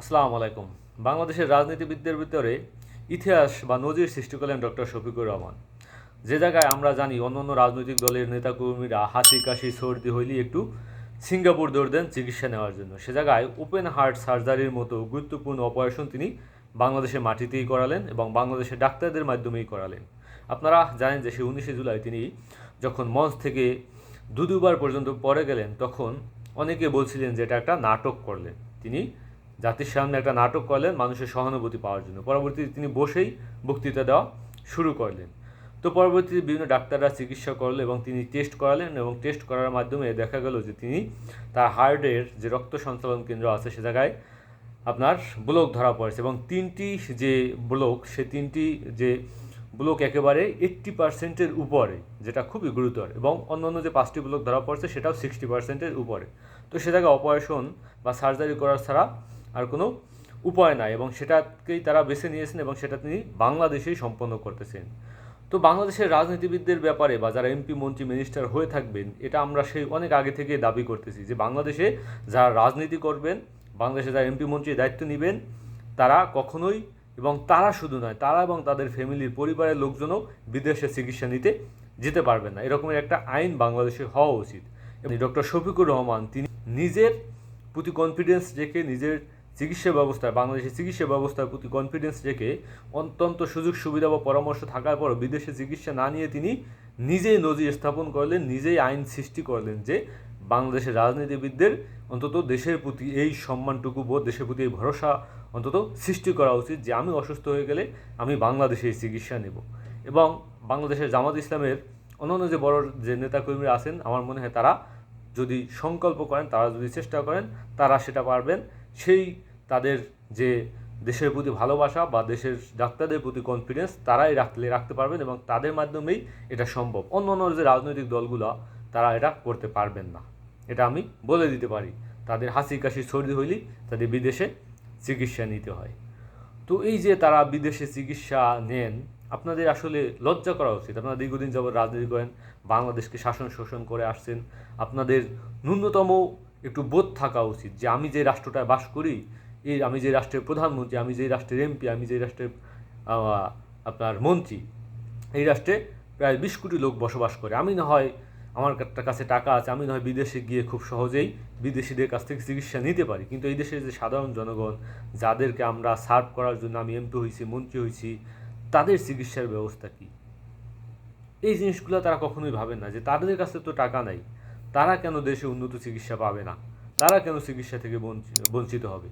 আসসালামু আলাইকুম। বাংলাদেশের রাজনীতিবিদদের ভিতরে ইতিহাস বা নজির সৃষ্টি করলেন ডক্টর শফিকুর রহমান। যে জায়গায় আমরা জানি অন্য অন্য রাজনৈতিক দলের নেতাকর্মীরা হাসি, কাশি, সর্দি হইলেই একটু সিঙ্গাপুর দৌড় দেন চিকিৎসা নেওয়ার জন্য। সে জায়গায় ওপেন হার্ট সার্জারির মতো গুরুত্বপূর্ণ অপারেশন তিনি বাংলাদেশের মাটিতেই করালেন এবং বাংলাদেশের ডাক্তারদের মাধ্যমেই করালেন। আপনারা জানেন যে সে উনিশে জুলাই তিনি যখন মঞ্চ থেকে দু দুবার পর্যন্ত পরে গেলেন, তখন অনেকে বলছিলেন যে এটা একটা নাটক করলেন। তিনি জাতির সামনে একটা নাটক করলেন, মানুষের সহানুভূতি পাওয়ার জন্য। পরবর্তীতে তিনি বসেই বক্তৃতা দেওয়া শুরু করলেন। তো পরবর্তীতে বিভিন্ন ডাক্তাররা চিকিৎসা করল এবং তিনি টেস্ট করালেন এবং টেস্ট করার মাধ্যমে দেখা গেল যে তিনি তার হার্টের যে রক্ত সঞ্চালন কেন্দ্র আছে সে জায়গায় আপনার ব্লক ধরা পড়েছে এবং তিনটি যে ব্লক সে তিনটি যে ব্লক একেবারে এইট্টি পার্সেন্টের উপরে, যেটা খুবই গুরুতর এবং অন্যান্য যে পাঁচটি ব্লক ধরা পড়ছে সেটাও সিক্সটি পার্সেন্টের উপরে। তো সে জায়গায় অপারেশন বা সার্জারি করার ছাড়া আর কোনো উপায় নাই এবং সেটাকেই তারা বেছে নিয়েছেন এবং সেটা তিনি বাংলাদেশেই সম্পন্ন করতেছেন। তো বাংলাদেশের রাজনীতিবিদদের ব্যাপারে বা যারা এমপি, মন্ত্রী, মিনিস্টার হয়ে থাকবেন, এটা আমরা সেই অনেক আগে থেকে দাবি করতেছি যে বাংলাদেশে যারা রাজনীতি করবেন, বাংলাদেশে যারা এমপি মন্ত্রীর দায়িত্ব নেবেন, তারা কখনোই এবং তারা শুধু নয়, তারা এবং তাদের ফ্যামিলির পরিবারের লোকজনও বিদেশে চিকিৎসা নিতে যেতে পারবেন না। এরকমের একটা আইন বাংলাদেশে হওয়া উচিত। ডক্টর শফিকুর রহমান, তিনি নিজের প্রতি কনফিডেন্স রেখে নিজের চিকিৎসা ব্যবস্থা বাংলাদেশের চিকিৎসা ব্যবস্থার প্রতি কনফিডেন্স রেখে অত্যন্ত সুযোগ সুবিধা বা পরামর্শ থাকার পর বিদেশে চিকিৎসা না নিয়ে তিনি নিজেই নজির স্থাপন করলেন, নিজেই আইন সৃষ্টি করলেন যে বাংলাদেশের রাজনীতিবিদদের অন্তত দেশের প্রতি এই সম্মানটুকু বোধ, দেশের প্রতি এই ভরসা অন্তত সৃষ্টি করা উচিত যে আমি অসুস্থ হয়ে গেলে আমি বাংলাদেশে চিকিৎসা নেব। এবং বাংলাদেশের জামাত ইসলামের অন্যান্য যে বড় যে নেতাকর্মীরা আছেন, আমার মনে হয় তারা যদি সংকল্প করেন, তারা যদি চেষ্টা করেন, তারা সেটা পারবেন। সেই তাদের যে দেশের প্রতি ভালোবাসা বা দেশের ডাক্তারদের প্রতি কনফিডেন্স তারাই রাখলে, রাখতে পারবেন এবং তাদের মাধ্যমেই এটা সম্ভব। অন্য অন্য যে রাজনৈতিক দলগুলো, তারা এটা করতে পারবেন না। এটা আমি বলে দিতে পারি। তাদের হাসি কাশি সর্দি হইলেই তাদের বিদেশে চিকিৎসা নিতে হয়। তো এই যে তারা বিদেশে চিকিৎসা নেন আপনাদের আসলে লজ্জা করা উচিত। আপনারা দীর্ঘদিন যাবত রাজনীতি করেন, বাংলাদেশকে শাসন শোষণ করে আসছেন। আপনাদের ন্যূনতম একটু বোধ থাকা উচিত যে আমি যে রাষ্ট্রটায় বাস করি এই আমি যে রাষ্ট্রের প্রধানমন্ত্রী, আমি যে রাষ্ট্রের এমপি, আমি যে রাষ্ট্রের আপনার মন্ত্রী, এই রাষ্ট্রে প্রায় বিশ কোটি লোক বসবাস করে। আমি না হয় আমার কাছে টাকা আছে, আমি না হয় বিদেশে গিয়ে খুব সহজেই বিদেশিদের কাছ থেকে চিকিৎসা নিতে পারি। কিন্তু এই দেশের যে সাধারণ জনগণ, যাদেরকে আমরা সার্ভ করার জন্য আমি এমপি হয়েছি মন্ত্রী হয়েছি তাদের চিকিৎসার ব্যবস্থা কী? এই জিনিসগুলো তারা কখনোই ভাবেন না যে তাদের কাছে তো টাকা নাই। তারা কেন দেশে উন্নত চিকিৎসা পাবে না? তারা কেন চিকিৎসা থেকে বঞ্চি- বঞ্চিত হবে?